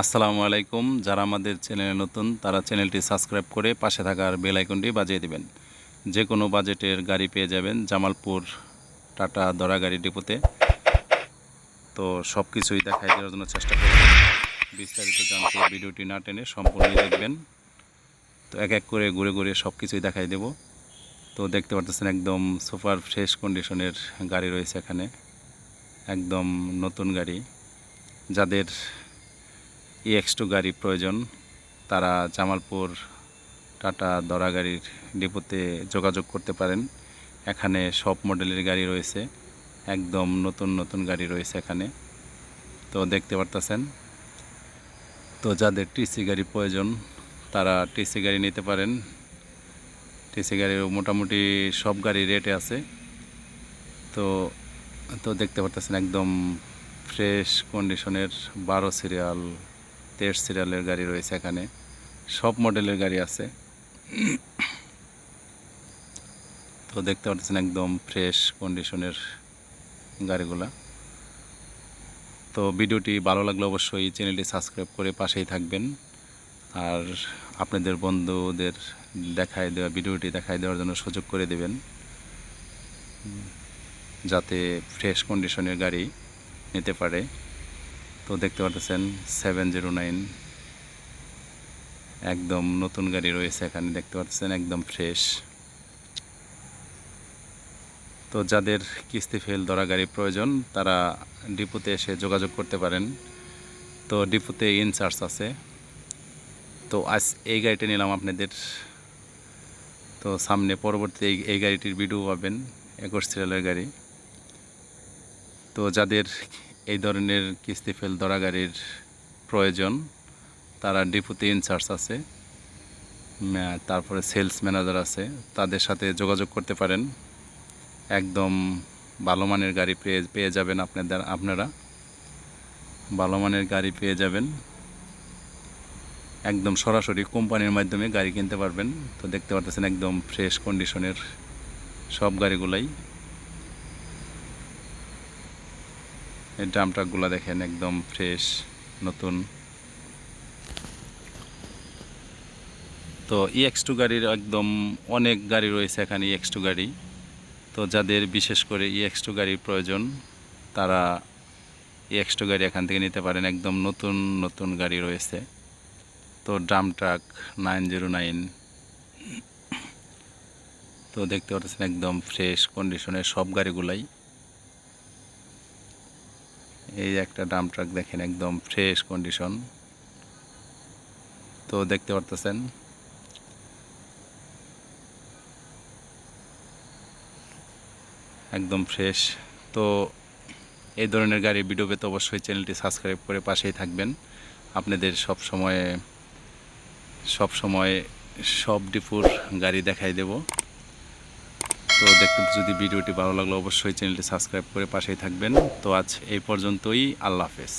আসসালামু আলাইকুম। যারা আমাদের চ্যানেলে নতুন, তারা চ্যানেলটি সাবস্ক্রাইব করে পাশে থাকার বেল আইকনটি বাজিয়ে দিবেন। যে কোনো বাজেটের গাড়ি পেয়ে যাবেন জামালপুর টাটা দরা গাড়ি ডিপোতে। তো সব কিছুই দেখাই দেওয়ার জন্য চেষ্টা করবেন বিস্তারিত জানতে ভিডিওটি না টেনে সম্পূর্ণ দেখবেন। তো এক এক করে ঘুরে ঘুরে সব কিছুই দেখাই দেব। তো দেখতে পারতেছেন একদম সুপার ফ্রেশ কন্ডিশনের গাড়ি রয়েছে এখানে। একদম নতুন গাড়ি। যাদের ইএক্স টু গাড়ি প্রয়োজন। তারা জামালপুর টাটা দরা গাড়ির ডিপোতে যোগাযোগ করতে পারেন। এখানে সব মডেলের গাড়ি রয়েছে। একদম নতুন নতুন গাড়ি রয়েছে এখানে। তো দেখতে পারতেছেন। তো যাদের টিসি গাড়ি প্রয়োজন, তারা টিসি গাড়ি নিতে পারেন। টিসি গাড়ির মোটামুটি সব গাড়ি রেটে আছে। তো তো দেখতে পারতেছেন একদম ফ্রেশ কন্ডিশনের বারো সিরিয়াল তেইশ সিরিয়ালের গাড়ি রয়েছে এখানে। সব মডেলের গাড়ি আছে। তো দেখতে পাচ্ছেন একদম ফ্রেশ কন্ডিশনের গাড়িগুলা। তো ভিডিওটি ভালো লাগলে অবশ্যই চ্যানেলটি সাবস্ক্রাইব করে পাশেই থাকবেন। আর আপনাদের বন্ধুদের দেখায় দেওয়া, ভিডিওটি দেখায় দেওয়ার জন্য সুযোগ করে দেবেন। যাতে ফ্রেশ কন্ডিশনের গাড়ি নিতে পারে। তো দেখতে পাচ্ছেন সেভেন জিরো নাইন একদম নতুন গাড়ি রয়েছে এখানে, দেখতে পাচ্ছেন একদম ফ্রেশ তো যাদের কিস্তি ফেল ধরা গাড়ি প্রয়োজন, তারা ডিপোতে এসে যোগাযোগ করতে পারেন। তো ডিপোতে ইনচার্জ আছে। তো আজ এই গাড়িটা নিলাম আপনাদের। তো সামনে পরবর্তী এই এই গাড়িটির ভিডিও পাবেন, একুশ সিরিয়ালের গাড়ি। তো যাদের এই ধরনের কিস্তি ফেল ধরা গাড়ির প্রয়োজন। তারা ডিপোতে ইনচার্জ আছে তারপরে সেলস ম্যানেজার আছে। তাদের সাথে যোগাযোগ করতে পারেন। একদম ভালো মানের গাড়ি পেয়ে পেয়ে যাবেন আপনাদের, আপনারা। ভালো মানের গাড়ি পেয়ে যাবেন। একদম সরাসরি কোম্পানির মাধ্যমে গাড়ি কিনতে পারবেন। তো দেখতে পারতেছেন একদম ফ্রেশ কন্ডিশনের সব গাড়িগুলাই। এই ড্রাম ট্রাকগুলো দেখেন, একদম ফ্রেশ নতুন। তো ইএক্স টু গাড়ির একদম অনেক গাড়ি রয়েছে এখানে ইএক্স টু গাড়ি। তো যাদের বিশেষ করে ইএক্স টু গাড়ির প্রয়োজন, তারা ইএক্স টু গাড়ি এখান থেকে নিতে পারেন। একদম নতুন নতুন গাড়ি রয়েছে। তো drum truck nine zero nine. তো দেখতে পাচ্ছেন একদম ফ্রেশ কন্ডিশনের সব গাড়িগুলাই। এই একটা ডাম ট্রাক দেখেন, একদম ফ্রেশ কন্ডিশন তো দেখতে পারতেছেন। একদম ফ্রেশ তো এই ধরনের গাড়ি ভিডিও পেতে অবশ্যই চ্যানেলটি সাবস্ক্রাইব করে পাশেই থাকবেন। আপনাদের সব সময় সব সময় সব ডিপুর গাড়ি দেখাই দেব। তো দেখতে যদি ভিডিওটি ভালো লাগল, অবশ্যই চ্যানেলটি সাবস্ক্রাইব করে পাশেই থাকবেন। তো আজ এই পর্যন্তই, আল্লাহ হাফেজ।